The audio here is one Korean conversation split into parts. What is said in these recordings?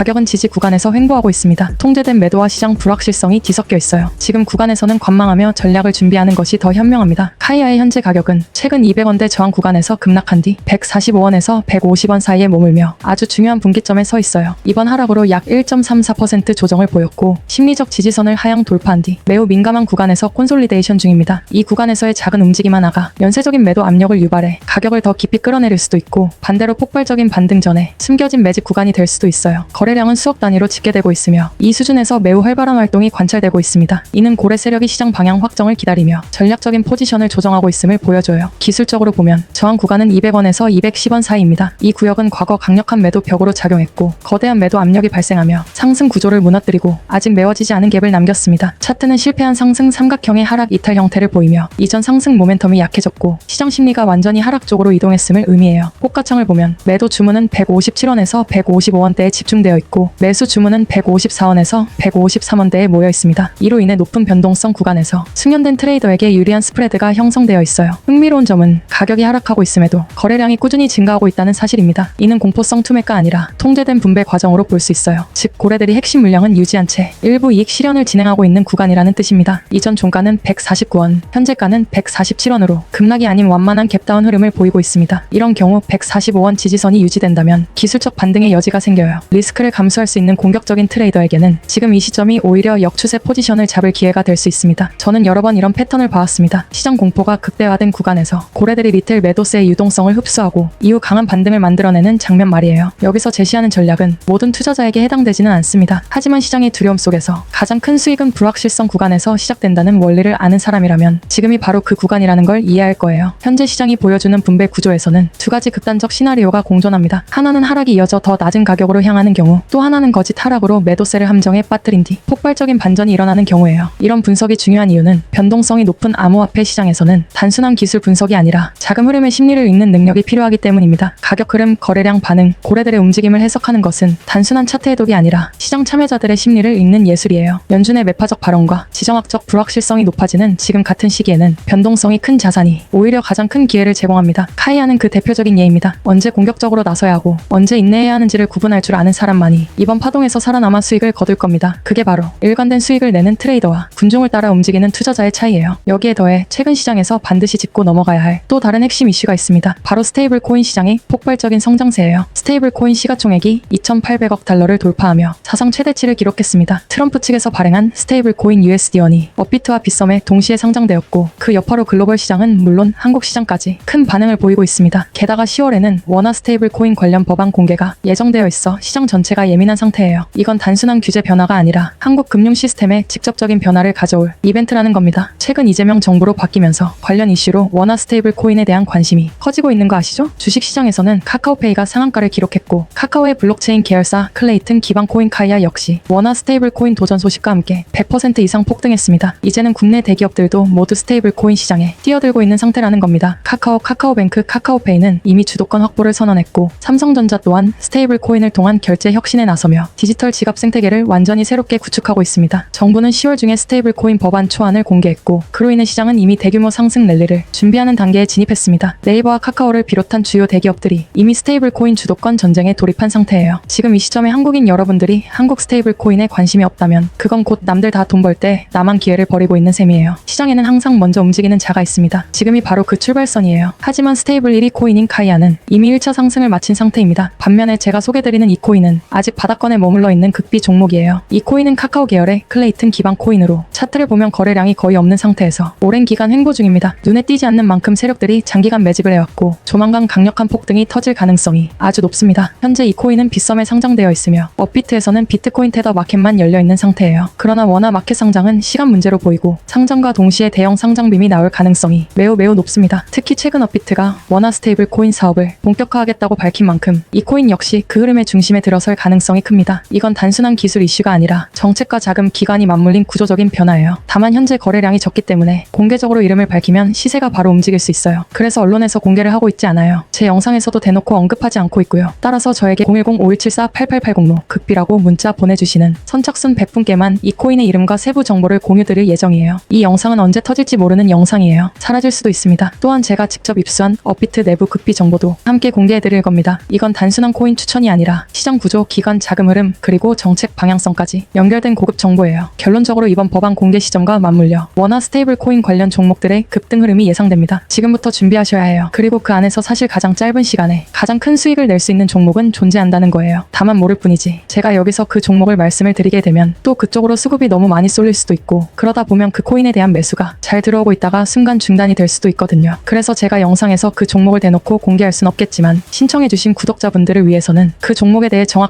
가격은 지지 구간에서 횡보하고 있습니다. 통제된 매도와 시장 불확실성이 뒤섞여 있어요. 지금 구간에서는 관망하며 전략을 준비하는 것이 더 현명합니다. 카이아의 현재 가격은 최근 200원대 저항 구간에서 급락한 뒤 145원에서 150원 사이에 머물며 아주 중요한 분기점에 서 있어요. 이번 하락으로 약 1.34% 조정을 보였고 심리적 지지선을 하향 돌파한 뒤 매우 민감한 구간에서 콘솔리데이션 중입니다. 이 구간에서의 작은 움직임 하나가 연쇄적인 매도 압력을 유발해 가격을 더 깊이 끌어내릴 수도 있고 반대로 폭발적인 반등 전에 숨겨진 매집 구간이 될 수도 있어요. 거래 량은 수억 단위로 집계되고 있으며 이 수준에서 매우 활발한 활동이 관찰되고 있습니다. 이는 고래 세력이 시장 방향 확정을 기다리며 전략적인 포지션을 조정하고 있음을 보여줘요. 기술적으로 보면 저항 구간은 200원에서 210원 사이입니다. 이 구역은 과거 강력한 매도 벽으로 작용했고 거대한 매도 압력이 발생하며 상승 구조를 무너뜨리고 아직 메워지지 않은 갭을 남겼습니다. 차트는 실패한 상승 삼각형의 하락 이탈 형태를 보이며 이전 상승 모멘텀이 약해졌고 시장 심리가 완전히 하락 쪽으로 이동했음을 의미해요. 호가창을 보면 매도 주문은 157원에서 155원대에 집중되어 있고 매수 주문은 154원에서 153원대에 모여 있습니다. 이로 인해 높은 변동성 구간에서 숙련된 트레이더에게 유리한 스프레드가 형성되어 있어요. 흥미로운 점은 가격이 하락하고 있음에도 거래량이 꾸준히 증가하고 있다는 사실입니다. 이는 공포성 투매가 아니라 통제된 분배 과정으로 볼 수 있어요. 즉 고래들이 핵심 물량은 유지한 채 일부 이익 실현을 진행하고 있는 구간이라는 뜻입니다. 이전 종가는 149원, 현재가는 147원으로 급락이 아닌 완만한 갭다운 흐름을 보이고 있습니다. 이런 경우 145원 지지선이 유지된다면 기술적 반등의 여지가 생겨요. 리스크 를 감수할 수 있는 공격적인 트레이더에게는 지금 이 시점이 오히려 역추세 포지션을 잡을 기회가 될 수 있습니다. 저는 여러 번 이런 패턴을 봐왔습니다. 시장 공포가 극대화된 구간에서 고래들이 리텔 매도세의 유동성을 흡수하고 이후 강한 반등을 만들어내는 장면 말이에요. 여기서 제시하는 전략은 모든 투자자에게 해당되지는 않습니다. 하지만 시장의 두려움 속에서 가장 큰 수익은 불확실성 구간에서 시작된다는 원리를 아는 사람이라면 지금이 바로 그 구간이라는 걸 이해할 거예요. 현재 시장이 보여주는 분배 구조에서는 두 가지 극단적 시나리오가 공존합니다. 하나는 하락이 이어져 더 낮은 가격으로 향하는 경우, 또 하나는 거짓 하락으로 매도세를 함정에 빠뜨린 뒤 폭발적인 반전이 일어나는 경우예요. 이런 분석이 중요한 이유는 변동성이 높은 암호화폐 시장에서는 단순한 기술 분석이 아니라 자금 흐름의 심리를 읽는 능력이 필요하기 때문입니다. 가격 흐름, 거래량 반응, 고래들의 움직임을 해석하는 것은 단순한 차트 해독이 아니라 시장 참여자들의 심리를 읽는 예술이에요. 연준의 매파적 발언과 지정학적 불확실성이 높아지는 지금 같은 시기에는 변동성이 큰 자산이 오히려 가장 큰 기회를 제공합니다. 카이아는 그 대표적인 예입니다. 언제 공격적으로 나서야 하고 언제 인내해야 하는지를 구분할 줄 아는 사람 만이 이번 파동에서 살아남아 수익을 거둘 겁니다. 그게 바로 일관된 수익을 내는 트레이더와 군중을 따라 움직이는 투자자의 차이예요. 여기에 더해 최근 시장에서 반드시 짚고 넘어가야 할 또 다른 핵심 이슈가 있습니다. 바로 스테이블 코인 시장의 폭발적인 성장세예요. 스테이블 코인 시가총액이 2,800억 달러를 돌파하며 사상 최대치를 기록했습니다. 트럼프 측에서 발행한 스테이블 코인 USD원이 업비트와 빗썸에 동시에 상장되었고 그 여파로 글로벌 시장은 물론 한국 시장까지 큰 반응을 보이고 있습니다. 게다가 10월에는 원화 스테이블 코인 관련 법안 공개가 예정되어 있어 시장 전체 가 예민한 상태예요. 이건 단순한 규제 변화가 아니라 한국 금융 시스템에 직접적인 변화를 가져올 이벤트라는 겁니다. 최근 이재명 정부로 바뀌면서 관련 이슈로 원화 스테이블 코인에 대한 관심이 커지고 있는 거 아시죠? 주식 시장에서는 카카오페이가 상한가를 기록했고 카카오의 블록체인 계열사 클레이튼 기반 코인 카이아 역시 원화 스테이블 코인 도전 소식과 함께 100% 이상 폭등했습니다. 이제는 국내 대기업들도 모두 스테이블 코인 시장에 뛰어들고 있는 상태라는 겁니다. 카카오, 카카오뱅크, 카카오페이는 이미 주도권 확보를 선언했고 삼성전자 또한 스테이블 코인을 통한 결제 혁신에 나서며 디지털 지갑 생태계를 완전히 새롭게 구축하고 있습니다. 정부는 10월 중에 스테이블 코인 법안 초안을 공개했고 그로 인해 시장은 이미 대규모 상승 랠리를 준비하는 단계에 진입했습니다. 네이버와 카카오를 비롯한 주요 대기업들이 이미 스테이블 코인 주도권 전쟁에 돌입한 상태예요. 지금 이 시점에 한국인 여러분들이 한국 스테이블 코인에 관심이 없다면 그건 곧 남들 다 돈 벌 때 나만 기회를 버리고 있는 셈이에요. 시장에는 항상 먼저 움직이는 자가 있습니다. 지금이 바로 그 출발선이에요. 하지만 스테이블 1위 코인인 카이아는 이미 1차 상승을 마친 상태입니다. 반면에 제가 소개드리는 이 코인은 아직 바닥권에 머물러 있는 극비 종목이에요. 이 코인은 카카오 계열의 클레이튼 기반 코인으로 차트를 보면 거래량이 거의 없는 상태에서 오랜 기간 횡보 중입니다. 눈에 띄지 않는 만큼 세력들이 장기간 매집을 해왔고 조만간 강력한 폭등이 터질 가능성이 아주 높습니다. 현재 이 코인은 빗썸에 상장되어 있으며 업비트에서는 비트코인 테더 마켓만 열려 있는 상태예요. 그러나 원화 마켓 상장은 시간 문제로 보이고 상장과 동시에 대형 상장빔이 나올 가능성이 매우 매우 높습니다. 특히 최근 업비트가 원화 스테이블 코인 사업을 본격화하겠다고 밝힌 만큼 이 코인 역시 그 흐름의 중심에 들어설 가능성이 큽니다. 이건 단순한 기술 이슈가 아니라 정책과 자금 기관이 맞물린 구조적인 변화예요. 다만 현재 거래량이 적기 때문에 공개적으로 이름을 밝히면 시세가 바로 움직일 수 있어요. 그래서 언론에서 공개를 하고 있지 않아요. 제 영상에서도 대놓고 언급하지 않고 있고요. 따라서 저에게 010-5174-8880로 극비라고 문자 보내주시는 선착순 100분께만 이 코인의 이름과 세부 정보를 공유드릴 예정이에요. 이 영상은 언제 터질지 모르는 영상이에요. 사라질 수도 있습니다. 또한 제가 직접 입수한 업비트 내부 극비 정보도 함께 공개해드릴 겁니다. 이건 단순한 코인 추천이 아니라 시장 구조, 기관 자금 흐름, 그리고 정책 방향성까지 연결된 고급 정보예요. 결론적으로 이번 법안 공개 시점과 맞물려 원화 스테이블 코인 관련 종목들의 급등 흐름이 예상됩니다. 지금부터 준비하셔야 해요. 그리고 그 안에서 사실 가장 짧은 시간에 가장 큰 수익을 낼 수 있는 종목은 존재한다는 거예요. 다만 모를 뿐이지. 제가 여기서 그 종목을 말씀을 드리게 되면 또 그쪽으로 수급이 너무 많이 쏠릴 수도 있고 그러다 보면 그 코인에 대한 매수가 잘 들어오고 있다가 순간 중단이 될 수도 있거든요. 그래서 제가 영상에서 그 종목을 대놓고 공개할 순 없겠지만 신청해주신 구독자분들을 위해서는 그 종목에 대해 정확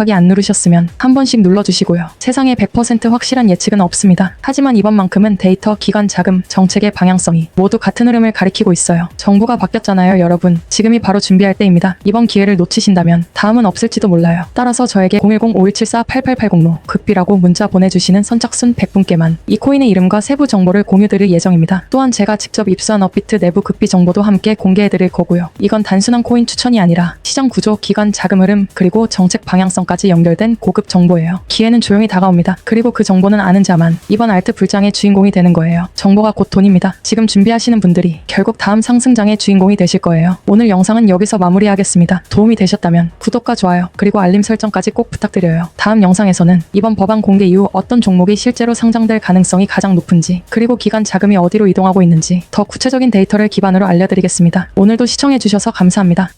하기 안 누르셨으면 한 번씩 눌러주시고요. 세상에 100% 확실한 예측은 없습니다. 하지만 이번만큼은 데이터, 기관 자금, 정책의 방향성이 모두 같은 흐름을 가리키고 있어요. 정부가 바뀌었잖아요, 여러분. 지금이 바로 준비할 때입니다. 이번 기회를 놓치신다면 다음은 없을지도 몰라요. 따라서 저에게 010-5174-8880로 극비라고 문자 보내주시는 선착순 100분께만 이 코인의 이름과 세부 정보를 공유드릴 예정입니다. 또한 제가 직접 입수한 업비트 내부 극비 정보도 함께 공개해드릴 거고요. 이건 단순한 코인 추천이 아니라 시장 구조, 기관 자금 흐름, 그리고 정책 방향성 까지 연결된 고급 정보예요. 기회는 조용히 다가옵니다. 그리고 그 정보는 아는 자만 이번 알트 불장의 주인공이 되는 거예요. 정보가 곧 돈입니다. 지금 준비하시는 분들이 결국 다음 상승장의 주인공이 되실 거예요. 오늘 영상은 여기서 마무리하겠습니다. 도움이 되셨다면 구독과 좋아요, 그리고 알림 설정까지 꼭 부탁드려요. 다음 영상에서는 이번 법안 공개 이후 어떤 종목이 실제로 상장될 가능성이 가장 높은지, 그리고 기관 자금이 어디로 이동하고 있는지 더 구체적인 데이터를 기반으로 알려드리겠습니다. 오늘도 시청해주셔서 감사합니다.